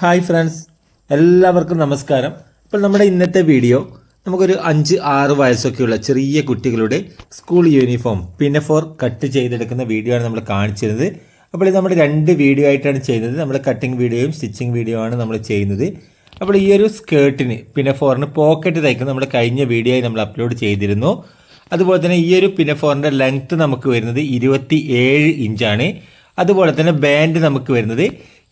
Hi friends. എല്ലാവർക്കും നമസ്കാരം. ഇപ്പോൾ നമ്മുടെ ഇന്നത്തെ വീഡിയോ നമുക്കൊരു അഞ്ച് ആറ് വയസ്സൊക്കെയുള്ള ചെറിയ കുട്ടികളുടെ സ്കൂൾ യൂണിഫോം പിന്നെ ഫോർ കട്ട് ചെയ്തെടുക്കുന്ന വീഡിയോ ആണ് നമ്മൾ കാണിച്ചിരുന്നത്. അപ്പോൾ ഇത് നമ്മൾ രണ്ട് വീഡിയോ ആയിട്ടാണ് ചെയ്യുന്നത്. നമ്മൾ കട്ടിങ് വീഡിയോയും സ്റ്റിച്ചിങ് വീഡിയോ ആണ് നമ്മൾ ചെയ്യുന്നത്. അപ്പോൾ ഈ ഒരു സ്കേർട്ടിന് പിന്നെ ഫോറിന് പോക്കറ്റ് തയ്ക്കുന്ന നമ്മൾ കഴിഞ്ഞ വീഡിയോയിൽ നമ്മൾ അപ്ലോഡ് ചെയ്തിരുന്നു. അതുപോലെ തന്നെ ഈ ഒരു പിന്നെ ഫോറിന്റെ ലെങ്ത്ത് നമുക്ക് വരുന്നത് ഇരുപത്തി ഏഴ് ഇഞ്ചാണ് അതുപോലെ തന്നെ ബാൻഡ് നമുക്ക് വരുന്നത്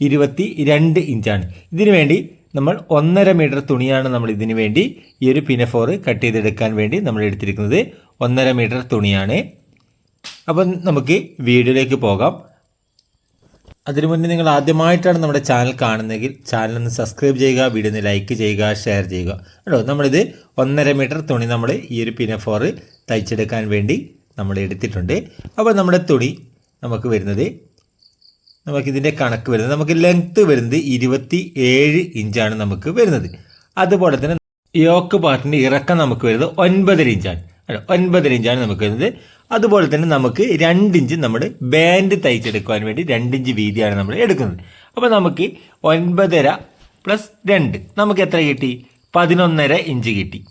ഇരുപത്തി രണ്ട് ഇഞ്ചാണ്. ഇതിനു വേണ്ടി നമ്മൾ ഒന്നര മീറ്റർ തുണിയാണ് നമ്മൾ ഇതിന് വേണ്ടി ഈ ഒരു പിനഫോർ കട്ട് ചെയ്തെടുക്കാൻ വേണ്ടി നമ്മൾ എടുത്തിരിക്കുന്നത്. ഒന്നര മീറ്റർ തുണിയാണ്. അപ്പം നമുക്ക് വീഡിയോയിലേക്ക് പോകാം. അതിനു മുന്നേ നിങ്ങൾ ആദ്യമായിട്ടാണ് നമ്മുടെ ചാനൽ കാണുന്നതെങ്കിൽ ചാനൽ ഒന്ന് സബ്സ്ക്രൈബ് ചെയ്യുക വീഡിയോ ഒന്ന് ലൈക്ക് ചെയ്യുക ഷെയർ ചെയ്യുക. കേട്ടോ നമ്മളിത് ഒന്നര മീറ്റർ തുണി നമ്മൾ ഈ ഒരു പിനഫോർ തയ്ച്ചെടുക്കാൻ വേണ്ടി നമ്മൾ എടുത്തിട്ടുണ്ട്. അപ്പോൾ നമ്മുടെ തുണി നമുക്ക് വരുന്നത് നമുക്കിതിന്റെ കണക്ക് വരുന്നത്. നമുക്ക് ലെങ്ത്ത് വരുന്നത് ഇരുപത്തി ഏഴ് ഇഞ്ചാണ് നമുക്ക് വരുന്നത്. അതുപോലെ തന്നെ യോക്ക് പാർട്ടിന്റെ ഇറക്കം നമുക്ക് വരുന്നത് ഒൻപതര ഇഞ്ചാണ്. അല്ല ഒൻപതര ഇഞ്ചാണ് നമുക്ക് വരുന്നത്. അതുപോലെ തന്നെ നമുക്ക് രണ്ടിഞ്ച് നമ്മൾ ബാൻഡ് തയ്ച്ചെടുക്കുവാൻ വേണ്ടി രണ്ടിഞ്ച് വീതിയാണ് നമ്മൾ എടുക്കുന്നത്. അപ്പോൾ നമുക്ക് ഒൻപതര പ്ലസ് രണ്ട്. നമുക്ക് എത്ര കിട്ടി? പതിനൊന്നര ഇഞ്ച് കിട്ടി.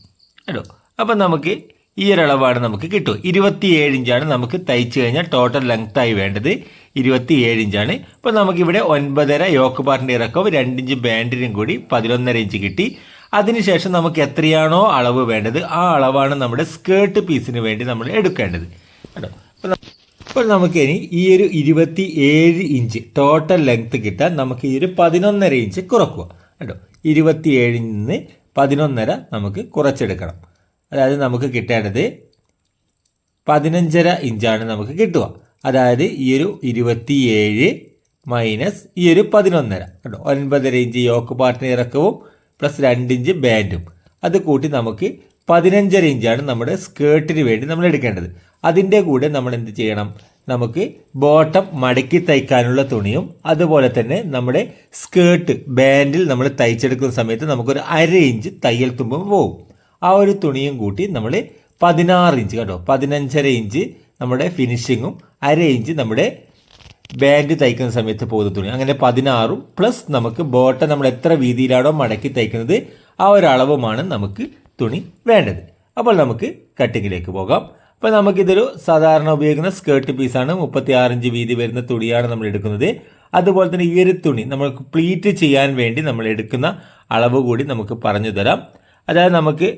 കേട്ടോ അപ്പം നമുക്ക് ഈ ഒരളവാണ് നമുക്ക് കിട്ടും. ഇരുപത്തിയേഴ് ഇഞ്ചാണ് നമുക്ക് തയ്ച്ചു കഴിഞ്ഞാൽ ടോട്ടൽ ലെങ്ത് ആയി വേണ്ടത്. ഇരുപത്തിയേഴ് ഇഞ്ചാണ്. അപ്പോൾ നമുക്കിവിടെ ഒൻപതര യോക്ക് പാർട്ടിന്റെ ഇറക്കവും രണ്ടിഞ്ച് ബാൻഡിനും കൂടി പതിനൊന്നര ഇഞ്ച് കിട്ടി. അതിനുശേഷം നമുക്ക് എത്രയാണോ അളവ് വേണ്ടത് ആ അളവാണ് നമ്മുടെ സ്കേർട്ട് പീസിന് വേണ്ടി നമ്മൾ എടുക്കേണ്ടത്. കേട്ടോ? അപ്പോൾ നമുക്ക് ഇനി ഈ ഒരു ഇരുപത്തി ഏഴ് ഇഞ്ച് ടോട്ടൽ ലെങ്ത് കിട്ടാൻ നമുക്ക് ഈ ഒരു പതിനൊന്നര ഇഞ്ച് കുറക്കുക. കേട്ടോ? ഇരുപത്തിയേഴിൽ നിന്ന് പതിനൊന്നര നമുക്ക് കുറച്ചെടുക്കണം. അതായത് നമുക്ക് കിട്ടേണ്ടത് പതിനഞ്ചര ഇഞ്ചാണ് നമുക്ക് കിട്ടുക. അതായത് ഈ ഒരു ഇരുപത്തിയേഴ് മൈനസ് ഈ ഒരു പതിനൊന്നര. കേട്ടോ ഒൻപതര ഇഞ്ച് യോക്ക് പാർട്ടിന് ഇറക്കവും പ്ലസ് രണ്ട് ഇഞ്ച് ബാൻഡും അത് കൂട്ടി നമുക്ക് പതിനഞ്ചര ഇഞ്ചാണ് നമ്മുടെ സ്കേർട്ടിന് വേണ്ടി നമ്മൾ എടുക്കേണ്ടത്. അതിന്റെ കൂടെ നമ്മൾ എന്ത് ചെയ്യണം? നമുക്ക് ബോട്ടം മടക്കി തയ്ക്കാനുള്ള തുണിയും അതുപോലെ തന്നെ നമ്മുടെ സ്കേർട്ട് ബാൻഡിൽ നമ്മൾ തയ്ച്ചെടുക്കുന്ന സമയത്ത് നമുക്കൊരു അര ഇഞ്ച് തയ്യൽ തുമ്പും പോകും ആ ഒരു തുണിയും കൂട്ടി നമ്മൾ പതിനാറ് ഇഞ്ച് കേട്ടോ. പതിനഞ്ചര ഇഞ്ച് നമ്മുടെ ഫിനിഷിങ്ങും അര ഇഞ്ച് നമ്മുടെ ബാഗ് തയ്ക്കുന്ന സമയത്ത് പോകുന്ന തുണി. അങ്ങനെ പതിനാറും പ്ലസ് നമുക്ക് ബോട്ടം നമ്മൾ എത്ര വീതിയിലാണോ മടക്കി തയ്ക്കുന്നത് ആ ഒരു അളവുമാണ് നമുക്ക് തുണി വേണ്ടത്. അപ്പോൾ നമുക്ക് കട്ടിങ്ങിലേക്ക് പോകാം. അപ്പോൾ നമുക്കിതൊരു സാധാരണ ഉപയോഗിക്കുന്ന സ്കേർട്ട് പീസാണ് മുപ്പത്തി ഇഞ്ച് വീതി വരുന്ന തുണിയാണ് നമ്മൾ എടുക്കുന്നത്. അതുപോലെ തന്നെ ഈ ഒരു തുണി നമുക്ക് പ്ലീറ്റ് ചെയ്യാൻ വേണ്ടി നമ്മൾ എടുക്കുന്ന അളവ് കൂടി നമുക്ക് പറഞ്ഞു തരാം. അതായത് നമുക്ക്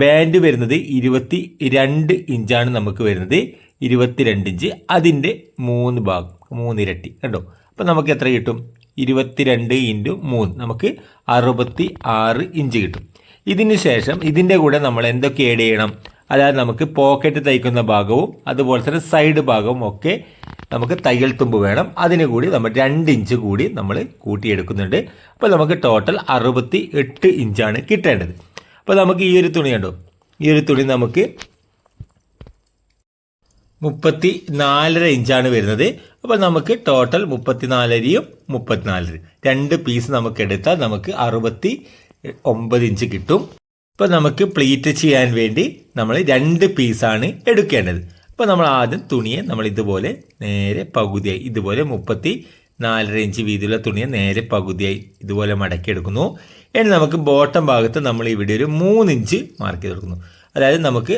ബാൻഡ് വരുന്നത് ഇരുപത്തി രണ്ട് ഇഞ്ചാണ് നമുക്ക് വരുന്നത്. ഇരുപത്തിരണ്ട് ഇഞ്ച്. അതിന്റെ മൂന്ന് ഭാഗം മൂന്നിരട്ടി. കണ്ടോ? അപ്പോൾ നമുക്ക് എത്ര കിട്ടും? ഇരുപത്തിരണ്ട് ഇന്റു മൂന്ന്. നമുക്ക് അറുപത്തി ആറ് ഇഞ്ച് കിട്ടും. ഇതിന് ശേഷം ഇതിന്റെ കൂടെ നമ്മൾ എന്തൊക്കെ ആഡ് ചെയ്യണം? അതായത് നമുക്ക് പോക്കറ്റ് തയ്ക്കുന്ന ഭാഗവും അതുപോലെ തന്നെ സൈഡ് ഭാഗവും ഒക്കെ നമുക്ക് തയ്യൽ തുമ്പ് വേണം. അതിന് കൂടി നമ്മൾ രണ്ട് ഇഞ്ച് കൂടി നമ്മൾ കൂട്ടിയെടുക്കുന്നുണ്ട്. അപ്പോൾ നമുക്ക് ടോട്ടൽ അറുപത്തി എട്ട് ഇഞ്ചാണ് കിട്ടേണ്ടത്. അപ്പോൾ നമുക്ക് ഈ ഒരു തുണി കണ്ടു? ഈ ഒരു തുണി നമുക്ക് മുപ്പത്തി നാലര ഇഞ്ചാണ് വരുന്നത്. അപ്പോൾ നമുക്ക് ടോട്ടൽ മുപ്പത്തിനാലരയും മുപ്പത്തിനാലര. രണ്ട് പീസ് നമുക്ക് എടുത്താൽ നമുക്ക് അറുപത്തി ഒമ്പത് ഇഞ്ച് കിട്ടും. അപ്പോൾ നമുക്ക് പ്ലീറ്റ് ചെയ്യാൻ വേണ്ടി നമ്മൾ രണ്ട് പീസാണ് എടുക്കേണ്ടത്. അപ്പോൾ നമ്മൾ ആദ്യം തുണിയെ നമ്മൾ ഇതുപോലെ നേരെ പകുതിയായി ഇതുപോലെ മുപ്പത്തി നാലര ഇഞ്ച് വീതിയുള്ള തുണിയെ നേരെ പകുതിയായി ഇതുപോലെ മടക്കി എടുക്കുന്നു. ഇനി നമുക്ക് ബോട്ടം ഭാഗത്ത് നമ്മൾ ഇവിടെ ഒരു മൂന്ന് ഇഞ്ച് മാർക്ക് ചെയ്ത് കൊടുക്കുന്നു. അതായത് നമുക്ക്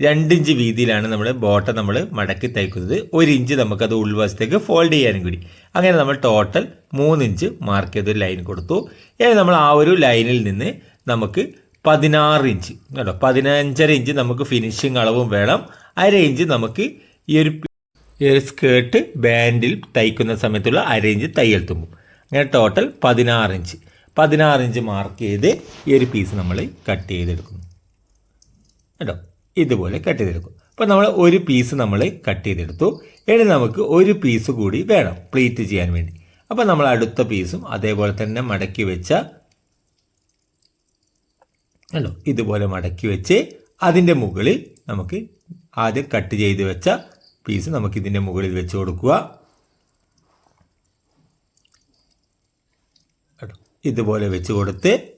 രണ്ട് ഇഞ്ച് വീതിയിലാണ് നമ്മൾ ബോട്ടം നമ്മൾ മടക്കി തയ്ക്കുന്നത്. ഒരു ഇഞ്ച് നമുക്കത് ഉൾവശത്തേക്ക് ഫോൾഡ് ചെയ്യാനും കൂടി. അങ്ങനെ നമ്മൾ ടോട്ടൽ മൂന്ന് ഇഞ്ച് മാർക്ക് ചെയ്തൊരു ലൈൻ കൊടുത്തു. ഇനി നമ്മൾ ആ ഒരു ലൈനിൽ നിന്ന് നമുക്ക് പതിനാറ് ഇഞ്ച്. കേട്ടോ പതിനഞ്ചര ഇഞ്ച് നമുക്ക് ഫിനിഷിങ് അളവും വേണം. അര ഇഞ്ച് നമുക്ക് ഈ ഒരു ഈ ഒരു സ്കേർട്ട് ബാൻഡിൽ തയ്ക്കുന്ന സമയത്തുള്ള അരഞ്ച് തയ്യൽ തുമ്പും. അങ്ങനെ ടോട്ടൽ പതിനാറ് ഇഞ്ച് പതിനാറ് ഇഞ്ച് മാർക്ക് ചെയ്ത് ഈ ഒരു പീസ് നമ്മൾ കട്ട് ചെയ്തെടുക്കുന്നു. കേട്ടോ? ഇതുപോലെ കട്ട് ചെയ്തെടുക്കും അപ്പോൾ നമ്മൾ ഒരു പീസ് നമ്മൾ കട്ട് ചെയ്തെടുത്തു. ഇനി നമുക്ക് ഒരു പീസ് കൂടി വേണം പ്ലീറ്റ് ചെയ്യാൻ വേണ്ടി. അപ്പോൾ നമ്മൾ അടുത്ത പീസും അതേപോലെ തന്നെ മടക്കി വെച്ച അല്ലോ ഇതുപോലെ മടക്കി വെച്ച് അതിന്റെ മുകളിൽ നമുക്ക് ആദ്യം കട്ട് ചെയ്ത് വെച്ച പീസ് നമുക്ക് ഇതിന്റെ മുകളിൽ വെച്ച് കൊടുക്കുക. ഇതുപോലെ വെച്ച് കൊടുത്ത്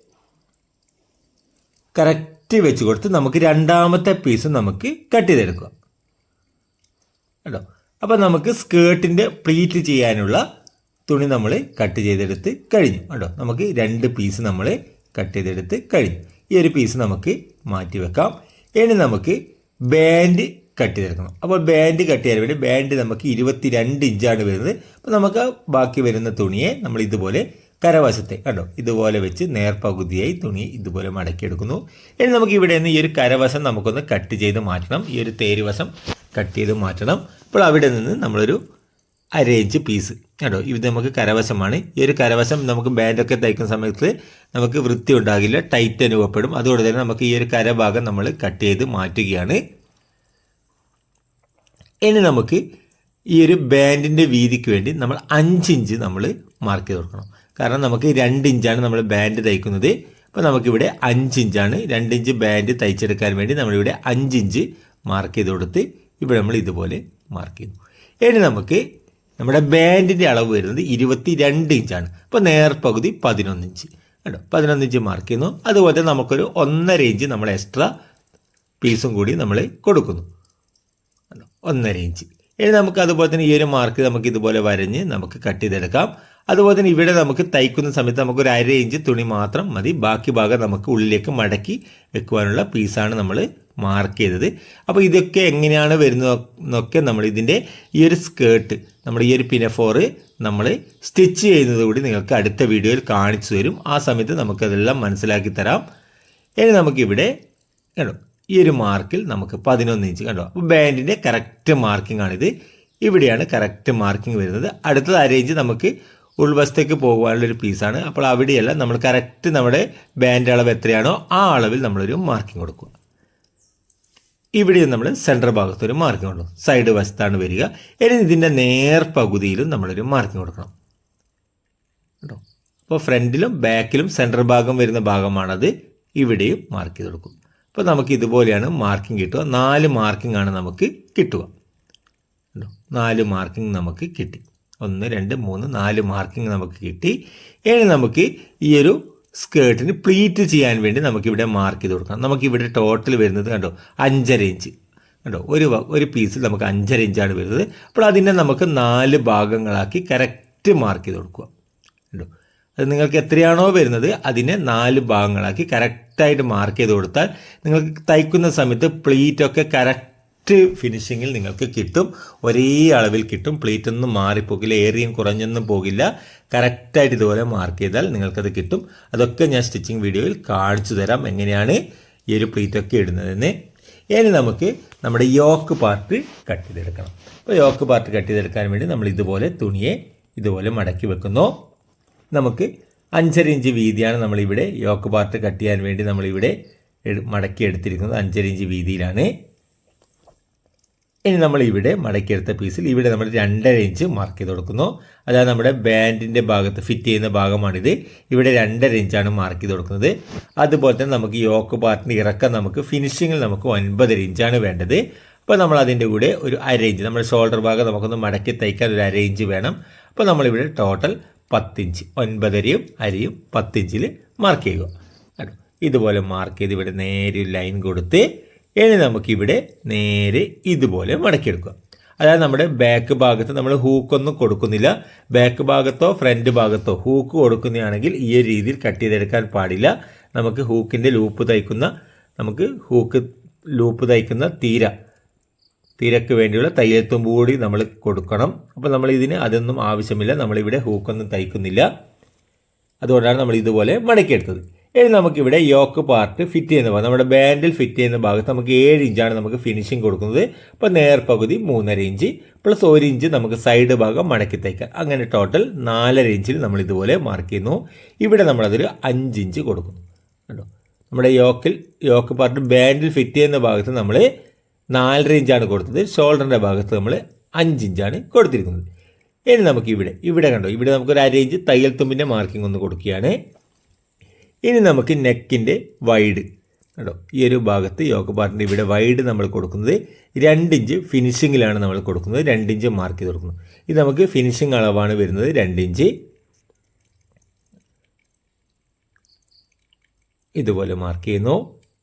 കറക്റ്റ് വെച്ച് കൊടുത്ത് നമുക്ക് രണ്ടാമത്തെ പീസ് നമുക്ക് കട്ട് ചെയ്തെടുക്കുക കേട്ടോ? അപ്പോൾ നമുക്ക് സ്കേർട്ടിന്റെ പ്ലീറ്റ് ചെയ്യാനുള്ള തുണി നമ്മൾ കട്ട് ചെയ്തെടുത്ത് കഴിഞ്ഞു. കേട്ടോ? നമുക്ക് രണ്ട് പീസ് നമ്മൾ കട്ട് ചെയ്തെടുത്ത് കഴിഞ്ഞു. ഈ ഒരു പീസ് നമുക്ക് മാറ്റി വെക്കാം. ഇനി നമുക്ക് ബാൻഡ് കട്ട് ചെയ്തെടുക്കണം അപ്പോൾ ബാൻഡ് കട്ട് ചെയ്യാൻ വേണ്ടി ബാൻഡ് നമുക്ക് ഇരുപത്തി രണ്ട് ഇഞ്ചാണ് വരുന്നത്. അപ്പോൾ നമുക്ക് ബാക്കി വരുന്ന തുണിയെ നമ്മൾ ഇതുപോലെ കരവശത്തെ കണ്ടോ? ഇതുപോലെ വെച്ച് നേർപകുതിയായി തുണി ഇതുപോലെ മടക്കിയെടുക്കുന്നു. ഇനി നമുക്ക് ഇവിടെ നിന്ന് ഈ ഒരു കരവശം നമുക്കൊന്ന് കട്ട് ചെയ്ത് മാറ്റണം. ഈ ഒരു തേരുവശം കട്ട് ചെയ്ത് മാറ്റണം. അപ്പോൾ അവിടെ നിന്ന് നമ്മളൊരു അര ഇഞ്ച് പീസ് കേട്ടോ ഇത് നമുക്ക് കരവശമാണ്. ഈ ഒരു കരവശം നമുക്ക് ബാൻഡൊക്കെ തയ്ക്കുന്ന സമയത്ത് നമുക്ക് വൃത്തി ഉണ്ടാകില്ല ടൈറ്റ് അനുഭവപ്പെടും. അതുകൊണ്ട് തന്നെ നമുക്ക് ഈ ഒരു കരഭാഗം നമ്മൾ കട്ട് ചെയ്ത് മാറ്റുകയാണ്. ഇനി നമുക്ക് ഈ ഒരു ബാൻഡിന്റെ വീതിക്ക് വേണ്ടി നമ്മൾ അഞ്ച് ഇഞ്ച് നമ്മൾ മാർക്ക് ചെയ്ത് കൊടുക്കണം. കാരണം നമുക്ക് രണ്ട് ഇഞ്ചാണ് നമ്മൾ ബാൻഡ് തയ്ക്കുന്നത്. അപ്പോൾ നമുക്കിവിടെ അഞ്ച് ഇഞ്ചാണ് രണ്ട് ഇഞ്ച് ബാൻഡ് തയ്ച്ചെടുക്കാൻ വേണ്ടി നമ്മളിവിടെ അഞ്ച് ഇഞ്ച് മാർക്ക് ചെയ്ത് കൊടുത്ത് ഇവിടെ നമ്മൾ ഇതുപോലെ മാർക്ക് ചെയ്യുന്നു. ഇനി നമുക്ക് നമ്മുടെ ബാൻഡിന്റെ അളവ് വരുന്നത് ഇരുപത്തി രണ്ട് ഇഞ്ചാണ് അപ്പോൾ നേർപകുതി പതിനൊന്ന് ഇഞ്ച് കേട്ടോ പതിനൊന്ന് ഇഞ്ച് മാർക്ക് ചെയ്യുന്നു. അതുപോലെ നമുക്കൊരു ഒന്നര ഇഞ്ച് നമ്മൾ എക്സ്ട്രാ പീസും കൂടി നമ്മൾ കൊടുക്കുന്നു? ഒന്നര ഇഞ്ച് ഇനി നമുക്ക് അതുപോലെ തന്നെ ഈ ഒരു മാർക്ക് നമുക്ക് ഇതുപോലെ വരഞ്ഞ് നമുക്ക് കട്ട് ചെയ്തെടുക്കാം. അതുപോലെ തന്നെ ഇവിടെ നമുക്ക് തയ്ക്കുന്ന സമയത്ത് നമുക്ക് ഒരു അര ഇഞ്ച് തുണി മാത്രം മതി. ബാക്കി ഭാഗം നമുക്ക് ഉള്ളിലേക്ക് മടക്കി വെക്കുവാനുള്ള പീസാണ് നമ്മൾ മാർക്ക് ചെയ്തത്. അപ്പോൾ ഇതൊക്കെ എങ്ങനെയാണ് വരുന്നതെന്നൊക്കെ നമ്മൾ ഇതിന്റെ ഈ ഒരു സ്കേർട്ട് നമ്മൾ ഈ ഒരു പിനഫോറ് നമ്മൾ സ്റ്റിച്ച് ചെയ്യുന്നത് കൂടി നിങ്ങൾക്ക് അടുത്ത വീഡിയോയിൽ കാണിച്ചു തരും. ആ സമയത്ത് നമുക്കതെല്ലാം മനസ്സിലാക്കി തരാം. ഇനി നമുക്കിവിടെ കണ്ടോ? ഈ ഒരു മാർക്കിൽ നമുക്ക് പതിനൊന്ന് ഇഞ്ച് കണ്ടോ? അപ്പോൾ ബാൻഡിന്റെ കറക്റ്റ് മാർക്കിംഗ് ആണിത്. ഇവിടെയാണ് കറക്റ്റ് മാർക്കിംഗ് വരുന്നത്. അടുത്തത് അര ഇഞ്ച് നമുക്ക് ഉൾവശത്തേക്ക് പോകാനുള്ള ഒരു പീസാണ് അപ്പോൾ അവിടെയല്ല നമ്മൾ കറക്റ്റ് നമ്മുടെ ബാൻഡ് അളവ് എത്രയാണോ ആ അളവിൽ നമ്മളൊരു മാർക്കിംഗ് കൊടുക്കുക. ഇവിടെ നമ്മൾ സെന്റർ ഭാഗത്ത് ഒരു മാർക്കിംഗ് കൊടുക്കും സൈഡ് വശത്താണ് വരിക. ഇനി ഇതിന്റെ നേർപകുതിയിലും നമ്മളൊരു മാർക്കിംഗ് കൊടുക്കണം. കേട്ടോ അപ്പോൾ ഫ്രണ്ടിലും ബാക്കിലും സെന്റർ ഭാഗം വരുന്ന ഭാഗമാണത്. ഇവിടെയും മാർക്ക് ചെയ്ത് കൊടുക്കും. അപ്പോൾ നമുക്ക് ഇതുപോലെയാണ് മാർക്കിംഗ് കിട്ടുക. നാല് മാർക്കിംഗ് ആണ് നമുക്ക് കിട്ടുക. കണ്ടോ? നാല് മാർക്കിംഗ് നമുക്ക് കിട്ടി. ഒന്ന് രണ്ട് മൂന്ന് നാല് മാർക്കിംഗ് നമുക്ക് കിട്ടി. ഇനി നമുക്ക് ഈ ഒരു സ്കേർട്ടിന് പ്ലീറ്റ് ചെയ്യാൻ വേണ്ടി നമുക്കിവിടെ മാർക്ക് ചെയ്ത് കൊടുക്കാം. നമുക്കിവിടെ ടോട്ടൽ വരുന്നത് കണ്ടോ? അഞ്ചര ഇഞ്ച് കണ്ടോ? ഒരു ഒരു പീസിൽ നമുക്ക് അഞ്ചര ഇഞ്ചാണ് വരുന്നത്. അപ്പോൾ അതിനെ നമുക്ക് നാല് ഭാഗങ്ങളാക്കി കറക്റ്റ് മാർക്ക് ചെയ്ത് കൊടുക്കുക. അത് നിങ്ങൾക്ക് എത്രയാണോ വരുന്നത് അതിനെ നാല് ഭാഗങ്ങളാക്കി കറക്റ്റായിട്ട് മാർക്ക് ചെയ്ത് കൊടുത്താൽ നിങ്ങൾക്ക് തയ്ക്കുന്ന സമയത്ത് പ്ലീറ്റൊക്കെ കറക്റ്റ് ഫിനിഷിങ്ങിൽ നിങ്ങൾക്ക് കിട്ടും. ഒരേ അളവിൽ കിട്ടും. പ്ലീറ്റൊന്നും മാറിപ്പോകില്ല ഏറിയും കുറഞ്ഞൊന്നും പോകില്ല. കറക്റ്റായിട്ട് ഇതുപോലെ മാർക്ക് ചെയ്താൽ നിങ്ങൾക്കത് കിട്ടും. അതൊക്കെ ഞാൻ സ്റ്റിച്ചിങ് വീഡിയോയിൽ കാണിച്ചു തരാം എങ്ങനെയാണ് ഈ ഒരു പ്ലീറ്റൊക്കെ ഇടുന്നതെന്ന്. ഇനി നമുക്ക് നമ്മുടെ യോക്ക് പാർട്ട് കട്ട് ചെയ്തെടുക്കണം. അപ്പോൾ യോക്ക് പാർട്ട് കട്ട് ചെയ്തെടുക്കാൻ വേണ്ടി നമ്മൾ ഇതുപോലെ തുണിയെ ഇതുപോലെ മടക്കി വെക്കുന്നു. നമുക്ക് അഞ്ചര ഇഞ്ച് വീതിയാണ് നമ്മളിവിടെ യോക്ക് പാർട്ട് കട്ട് ചെയ്യാൻ വേണ്ടി നമ്മളിവിടെ മടക്കി എടുത്തിരിക്കുന്നത്. അഞ്ചര ഇഞ്ച് വീതിയിലാണ്. ഇനി നമ്മൾ ഇവിടെ മടക്കിയെടുത്ത പീസിൽ ഇവിടെ നമ്മൾ രണ്ടര ഇഞ്ച് മാർക്ക് ചെയ്ത് കൊടുക്കുന്നു. അതായത് നമ്മുടെ ബാൻഡിന്റെ ഭാഗത്ത് ഫിറ്റ് ചെയ്യുന്ന ഭാഗമാണിത്. ഇവിടെ രണ്ടര ഇഞ്ചാണ് മാർക്ക് ചെയ്ത് കൊടുക്കുന്നത്. അതുപോലെ തന്നെ നമുക്ക് യോക്ക് പാർട്ടിന്റെ ഇറക്കം നമുക്ക് ഫിനിഷിങ്ങിൽ നമുക്ക് ഒൻപതര ഇഞ്ചാണ് വേണ്ടത്. അപ്പോൾ നമ്മൾ അതിന്റെ കൂടെ ഒരു അര ഇഞ്ച് നമ്മുടെ ഷോൾഡർ ഭാഗം നമുക്കൊന്ന് മടക്കി തയ്ക്കാൻ ഒരു അര ഇഞ്ച് വേണം. അപ്പോൾ നമ്മളിവിടെ ടോട്ടൽ പത്തിഞ്ച് ഒൻപതരയും അരയും പത്തിഞ്ചിൽ മാർക്ക് ചെയ്യുക. ഇതുപോലെ മാർക്ക് ചെയ്ത് ഇവിടെ നേരെ ഒരു ലൈൻ കൊടുത്ത് ഇനി നമുക്കിവിടെ നേരെ ഇതുപോലെ മടക്കിയെടുക്കുക. അതായത് നമ്മുടെ ബാക്ക് ഭാഗത്ത് നമ്മൾ ഹൂക്കൊന്നും കൊടുക്കുന്നില്ല. ബാക്ക് ഭാഗത്തോ ഫ്രണ്ട് ഭാഗത്തോ ഹൂക്ക് കൊടുക്കുന്നതാണെങ്കിൽ ഈ ഒരു രീതിയിൽ കട്ട് ചെയ്തെടുക്കാൻ പാടില്ല. നമുക്ക് ഹൂക്കിന്റെ ലൂപ്പ് തയ്ക്കുന്ന നമുക്ക് ഹൂക്ക് ലൂപ്പ് തയ്ക്കുന്ന തീര തീരക്ക് വേണ്ടിയുള്ള തയ്യൽത്തുമ്പ് കൂടി നമ്മൾ കൊടുക്കണം. അപ്പോൾ നമ്മൾ ഇതിന് അതൊന്നും ആവശ്യമില്ല. നമ്മളിവിടെ ഹൂക്കൊന്നും തയ്ക്കുന്നില്ല. അതുകൊണ്ടാണ് നമ്മൾ ഇതുപോലെ മടക്കിയെടുത്തത്. ഇനി നമുക്കിവിടെ യോക്ക് പാർട്ട് ഫിറ്റ് ചെയ്യുന്ന ഭാഗം നമ്മുടെ ബാൻഡിൽ ഫിറ്റ് ചെയ്യുന്ന ഭാഗത്ത് നമുക്ക് ഏഴ് ഇഞ്ചാണ് നമുക്ക് ഫിനിഷിംഗ് കൊടുക്കുന്നത്. അപ്പോൾ നേർപകുതി മൂന്നര ഇഞ്ച് പ്ലസ് ഒരു ഇഞ്ച് നമുക്ക് സൈഡ് ഭാഗം മടക്കി തയ്ക്കാം. അങ്ങനെ ടോട്ടൽ നാലര ഇഞ്ചിൽ നമ്മൾ ഇതുപോലെ മാർക്ക് ചെയ്യുന്നു. ഇവിടെ നമ്മളതൊരു അഞ്ച് ഇഞ്ച് കൊടുക്കുന്നു. കണ്ടോ? നമ്മുടെ യോക്കിൽ യോക്ക് പാർട്ട് ബാൻഡിൽ ഫിറ്റ് ചെയ്യുന്ന ഭാഗത്ത് നമ്മൾ നാലര ഇഞ്ചാണ് കൊടുത്തത്. ഷോൾഡറിന്റെ ഭാഗത്ത് നമ്മൾ അഞ്ച് ഇഞ്ചാണ് കൊടുത്തിരിക്കുന്നത്. ഇനി നമുക്ക് ഇവിടെ ഇവിടെ കണ്ടോ ഇവിടെ നമുക്കൊരു അര ഇഞ്ച് തയ്യൽ തുമ്പിന്റെ മാർക്കിംഗ് ഒന്ന് കൊടുക്കുകയാണ്. ഇനി നമുക്ക് നെക്കിന്റെ വൈഡ് കണ്ടോ ഈ ഒരു ഭാഗത്ത് യോഗ പാർട്ടിന്റെ ഇവിടെ വൈഡ് നമ്മൾ കൊടുക്കുന്നത്. രണ്ട് ഇഞ്ച് ഫിനിഷിങ്ങിലാണ് നമ്മൾ കൊടുക്കുന്നത്. രണ്ട് ഇഞ്ച് മാർക്ക് ചെയ്ത് കൊടുക്കുന്നത് ഇത് നമുക്ക് ഫിനിഷിംഗ് അളവാണ് വരുന്നത് രണ്ട് ഇഞ്ച് ഇതുപോലെ മാർക്ക് ചെയ്യുന്നു.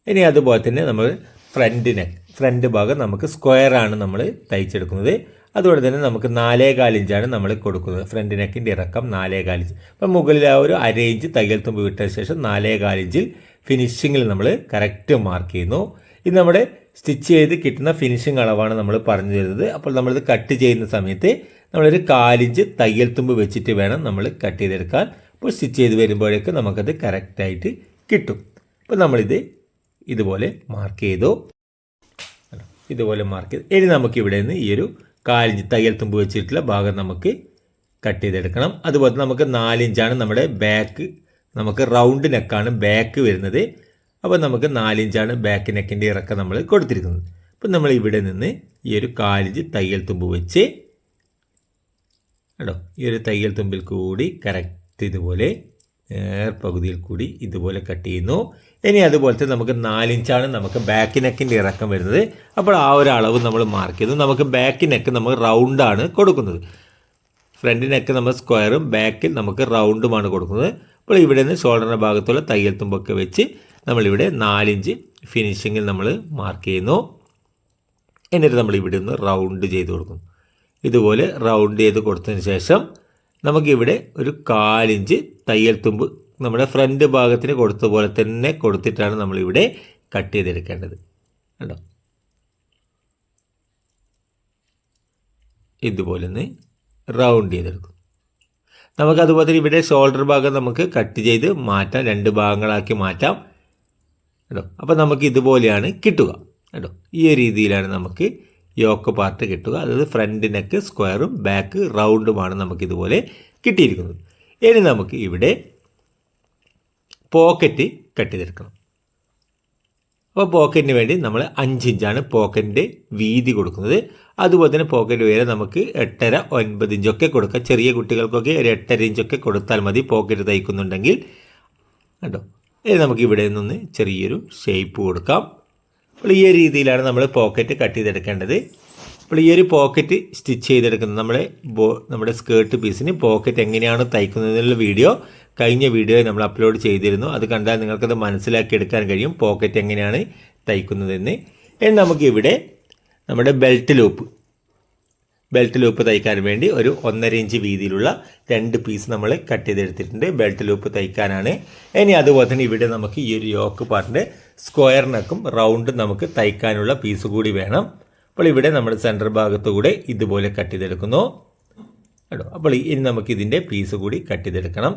ഇനി അതുപോലെ തന്നെ നമ്മൾ ഫ്രണ്ട് നെക്ക് ഫ്രണ്ട് ഭാഗം നമുക്ക് സ്ക്വയർ ആണ് നമ്മൾ തയ്ച്ചെടുക്കുന്നത്. അതുപോലെ തന്നെ നമുക്ക് നാലേ കാലിഞ്ചാണ് നമ്മൾ കൊടുക്കുന്നത്. ഫ്രണ്ട് നെക്കിന്റെ ഇറക്കം നാലേ കാലിഞ്ച് അപ്പം മുകളിൽ ആ ഒരു അര ഇഞ്ച് തയ്യൽ തുമ്പ് വിട്ട ശേഷം നാലേ ഇഞ്ചിൽ ഫിനിഷിങ്ങിൽ നമ്മൾ കറക്റ്റ് മാർക്ക് ചെയ്യുന്നു. ഇത് നമ്മുടെ സ്റ്റിച്ച് ചെയ്ത് കിട്ടുന്ന ഫിനിഷിംഗ് അളവാണ് നമ്മൾ പറഞ്ഞു തരുന്നത്. അപ്പോൾ നമ്മളിത് കട്ട് ചെയ്യുന്ന സമയത്ത് നമ്മളൊരു കാലിഞ്ച് തയ്യൽ തുമ്പ് വെച്ചിട്ട് വേണം നമ്മൾ കട്ട് ചെയ്തെടുക്കാൻ. അപ്പോൾ സ്റ്റിച്ച് ചെയ്ത് വരുമ്പോഴേക്ക് നമുക്കത് കറക്റ്റായിട്ട് കിട്ടും. അപ്പോൾ നമ്മളിത് ഇതുപോലെ മാർക്ക് ചെയ്തു? ഇതുപോലെ മാർക്ക് ചെയ്ത്. ഇനി നമുക്ക് ഇവിടെ നിന്ന് ഈ ഒരു കാലിഞ്ച് തയ്യൽ തുമ്പ് വെച്ചിട്ടുള്ള ഭാഗം നമുക്ക് കട്ട് ചെയ്തെടുക്കണം. അതുപോലെ നമുക്ക് നാലിഞ്ചാണ് നമ്മുടെ ബാക്ക് നമുക്ക് റൗണ്ട് നെക്കാണ് ബാക്ക് വരുന്നത്. അപ്പോൾ നമുക്ക് നാലിഞ്ചാണ് ബാക്ക് നെക്കിന്റെ ഇറക്കം നമ്മൾ കൊടുത്തിരിക്കുന്നത്. അപ്പം നമ്മൾ ഇവിടെ നിന്ന് ഈ ഒരു കാലിഞ്ച് തയ്യൽ തുമ്പ് വെച്ച് കേട്ടോ ഈ ഒരു തയ്യൽ തുമ്പിൽ കൂടി കറക്റ്റ് ഇതുപോലെ നേർപകുതിയിൽ കൂടി ഇതുപോലെ കട്ട് ചെയ്യുന്നു. ഇനി തന്നെ നമുക്ക് നാലിഞ്ചാണ് നമുക്ക് ബാക്ക് നെക്കിന്റെ ഇറക്കം വരുന്നത്. അപ്പോൾ ആ ഒരു അളവ് നമ്മൾ മാർക്ക് ചെയ്തു. നമുക്ക് ബാക്ക് നെക്ക് നമ്മൾ റൗണ്ടാണ് കൊടുക്കുന്നത്. ഫ്രണ്ട് നെക്ക് നമ്മൾ സ്ക്വയറും ബാക്കിൽ നമുക്ക് റൗണ്ടുമാണ് കൊടുക്കുന്നത്. അപ്പോൾ ഇവിടെ നിന്ന് ഷോൾഡറിന്റെ ഭാഗത്തുള്ള തയ്യൽ തുമ്പൊക്കെ വെച്ച് നമ്മളിവിടെ നാലിഞ്ച് ഫിനിഷിങ്ങിൽ നമ്മൾ മാർക്ക് ചെയ്യുന്നു. എന്നിട്ട് നമ്മൾ ഇവിടെ നിന്ന് റൗണ്ട് ചെയ്ത് കൊടുക്കുന്നു. ഇതുപോലെ റൗണ്ട് ചെയ്ത് കൊടുത്തതിന് ശേഷം നമുക്കിവിടെ ഒരു കാലിഞ്ച് തയ്യൽ തുമ്പ് നമ്മുടെ ഫ്രണ്ട് ഭാഗത്തിന് കൊടുത്ത പോലെ തന്നെ കൊടുത്തിട്ടാണ് നമ്മളിവിടെ കട്ട് ചെയ്തെടുക്കേണ്ടത്. കണ്ടോ? ഇതുപോലെ ഒന്ന് റൗണ്ട് ചെയ്തെടുക്കും. നമുക്ക് അതുപോലെ തന്നെ ഇവിടെ ഷോൾഡർ ഭാഗം നമുക്ക് കട്ട് ചെയ്ത് മാറ്റാം. രണ്ട് ഭാഗങ്ങളാക്കി മാറ്റാം. കേട്ടോ അപ്പോൾ നമുക്ക് ഇതുപോലെയാണ് കിട്ടുക. കേട്ടോ ഈ രീതിയിലാണ് നമുക്ക് യോക്ക് പാർട്ട് കിട്ടുക. അതായത് ഫ്രണ്ട് നെക്ക് സ്ക്വയറും ബാക്ക് റൗണ്ടുമാണ് നമുക്കിതുപോലെ കിട്ടിയിരിക്കുന്നത്. ഇനി നമുക്ക് ഇവിടെ പോക്കറ്റ് കട്ട് ചെയ്തെടുക്കണം അപ്പോൾ പോക്കറ്റിന് വേണ്ടി നമ്മൾ അഞ്ച് ഇഞ്ചാണ് പോക്കറ്റിന്റെ വീതി കൊടുക്കുന്നത്. അതുപോലെ തന്നെ പോക്കറ്റ് ഉയരം നമുക്ക് എട്ടര ഒൻപത് ഇഞ്ചൊക്കെ കൊടുക്കാം. ചെറിയ കുട്ടികൾക്കൊക്കെ ഒരു എട്ടര ഇഞ്ചൊക്കെ കൊടുത്താൽ മതി പോക്കറ്റ് തയ്ക്കുന്നുണ്ടെങ്കിൽ. കേട്ടോ ഇനി നമുക്ക് ഇവിടെ നിന്ന് ചെറിയൊരു ഷേപ്പ് കൊടുക്കാം. അപ്പോൾ ഈ രീതിയിലാണ് നമ്മൾ പോക്കറ്റ് കട്ട് ചെയ്തെടുക്കേണ്ടത്. അപ്പോൾ ഈ ഒരു പോക്കറ്റ് സ്റ്റിച്ച് ചെയ്തെടുക്കുന്നത് നമ്മുടെ ബോ നമ്മുടെ സ്കേർട്ട് പീസിന് പോക്കറ്റ് എങ്ങനെയാണ് തയ്ക്കുന്നതിനുള്ള വീഡിയോ കഴിഞ്ഞ വീഡിയോ നമ്മൾ അപ്ലോഡ് ചെയ്തിരുന്നു. അത് കണ്ടാൽ നിങ്ങൾക്കത് മനസ്സിലാക്കി എടുക്കാൻ കഴിയും പോക്കറ്റ് എങ്ങനെയാണ് തയ്ക്കുന്നതെന്ന്. ഇനി നമുക്കിവിടെ നമ്മുടെ ബെൽറ്റ് ലൂപ്പ് ബെൽറ്റ് ലൂപ്പ് തയ്ക്കാൻ വേണ്ടി ഒരു ഒന്നര ഇഞ്ച് വീതിയിലുള്ള രണ്ട് പീസ് നമ്മൾ കട്ട് ചെയ്തെടുത്തിട്ടുണ്ട്. ബെൽറ്റ് ലൂപ്പ് തയ്ക്കാനാണ്. ഇനി അതുപോലെ തന്നെ ഇവിടെ നമുക്ക് ഈ ഒരു യോക്ക് പാർട്ടിന്റെ സ്ക്വയറിനൊക്കെ റൗണ്ട് നമുക്ക് തയ്ക്കാനുള്ള പീസ് കൂടി വേണം. അപ്പോൾ ഇവിടെ നമ്മുടെ സെന്റർ ഭാഗത്തുകൂടെ ഇതുപോലെ കട്ട് ചെയ്തെടുക്കുന്നു. കേട്ടോ അപ്പോൾ ഇനി നമുക്ക് ഇതിന്റെ പീസ് കൂടി കട്ട് ചെയ്തെടുക്കണം.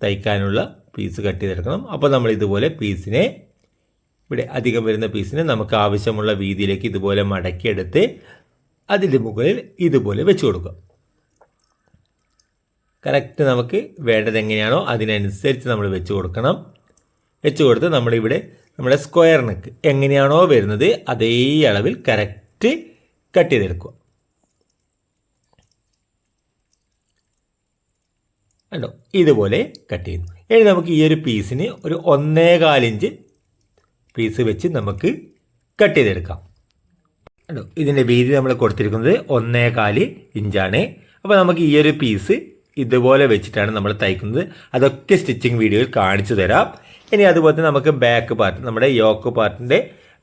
തയ്ക്കാനുള്ള പീസ് കട്ട് ചെയ്തെടുക്കണം. അപ്പോൾ നമ്മൾ ഇതുപോലെ പീസിനെ ഇവിടെ അധികം വരുന്ന പീസിനെ നമുക്ക് ആവശ്യമുള്ള വീതിയിലേക്ക് ഇതുപോലെ മടക്കിയെടുത്ത് അതിന്റെ മുകളിൽ ഇതുപോലെ വെച്ച് കൊടുക്കുക കറക്റ്റ് നമുക്ക് വേണ്ടത് എങ്ങനെയാണോ അതിനനുസരിച്ച് നമ്മൾ വെച്ച് കൊടുക്കണം. വെച്ച് കൊടുത്ത് നമ്മളിവിടെ നമ്മുടെ സ്ക്വയർ നെക്ക് എങ്ങനെയാണോ വരുന്നത് അതേ അളവിൽ കറക്റ്റ് കട്ട് ചെയ്തെടുക്കുക. കണ്ടോ? ഇതുപോലെ കട്ട് ചെയ്യുന്നു. ഇനി നമുക്ക് ഈ ഒരു പീസിന് ഒരു ഒന്നേകാലിഞ്ച് പീസ് വെച്ച് നമുക്ക് കട്ട് ചെയ്തെടുക്കാം. കണ്ടോ? ഇതിന്റെ വീതി നമ്മൾ കൊടുത്തിരിക്കുന്നത് ഒന്നേകാൽ ഇഞ്ചാണ് അപ്പോൾ നമുക്ക് ഈ ഒരു പീസ് ഇതുപോലെ വെച്ചിട്ടാണ് നമ്മൾ തയ്ക്കുന്നത്. അതൊക്കെ സ്റ്റിച്ചിങ് വീഡിയോയിൽ കാണിച്ചു തരാം. ഇനി അതുപോലെ തന്നെ നമുക്ക് ബാക്ക് പാർട്ട് നമ്മുടെ യോക്ക് പാർട്ടിന്റെ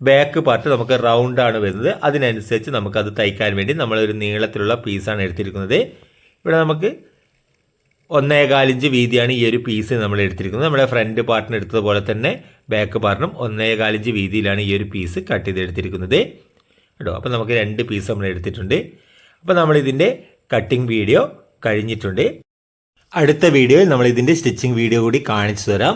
ബാക്ക് പാർട്ട് നമുക്ക് റൗണ്ട് ആണ് വരുന്നത്. അതിനനുസരിച്ച് നമുക്കത് തയ്ക്കാൻ വേണ്ടി നമ്മളൊരു നീളത്തിലുള്ള പീസാണ് എടുത്തിരിക്കുന്നത്. ഇവിടെ നമുക്ക് ഒന്നേകാലിഞ്ച് വീതിയാണ് ഈ ഒരു പീസ് നമ്മൾ എടുത്തിരിക്കുന്നത്. നമ്മുടെ ഫ്രണ്ട് പാർട്ടിന് എടുത്തതുപോലെ തന്നെ ബാക്ക് പാർട്ടിനും ഒന്നേകാലിഞ്ച് വീതിയിലാണ് ഈ ഒരു പീസ് കട്ട് ചെയ്തെടുത്തിരിക്കുന്നത് കേട്ടോ അപ്പോൾ നമുക്ക് രണ്ട് പീസ് നമ്മൾ എടുത്തിട്ടുണ്ട്. അപ്പോൾ നമ്മളിതിന്റെ കട്ടിംഗ് വീഡിയോ കഴിഞ്ഞിട്ടുണ്ട്. അടുത്ത വീഡിയോയിൽ നമ്മൾ ഇതിന്റെ സ്റ്റിച്ചിങ് വീഡിയോ കൂടി കാണിച്ചു തരാം.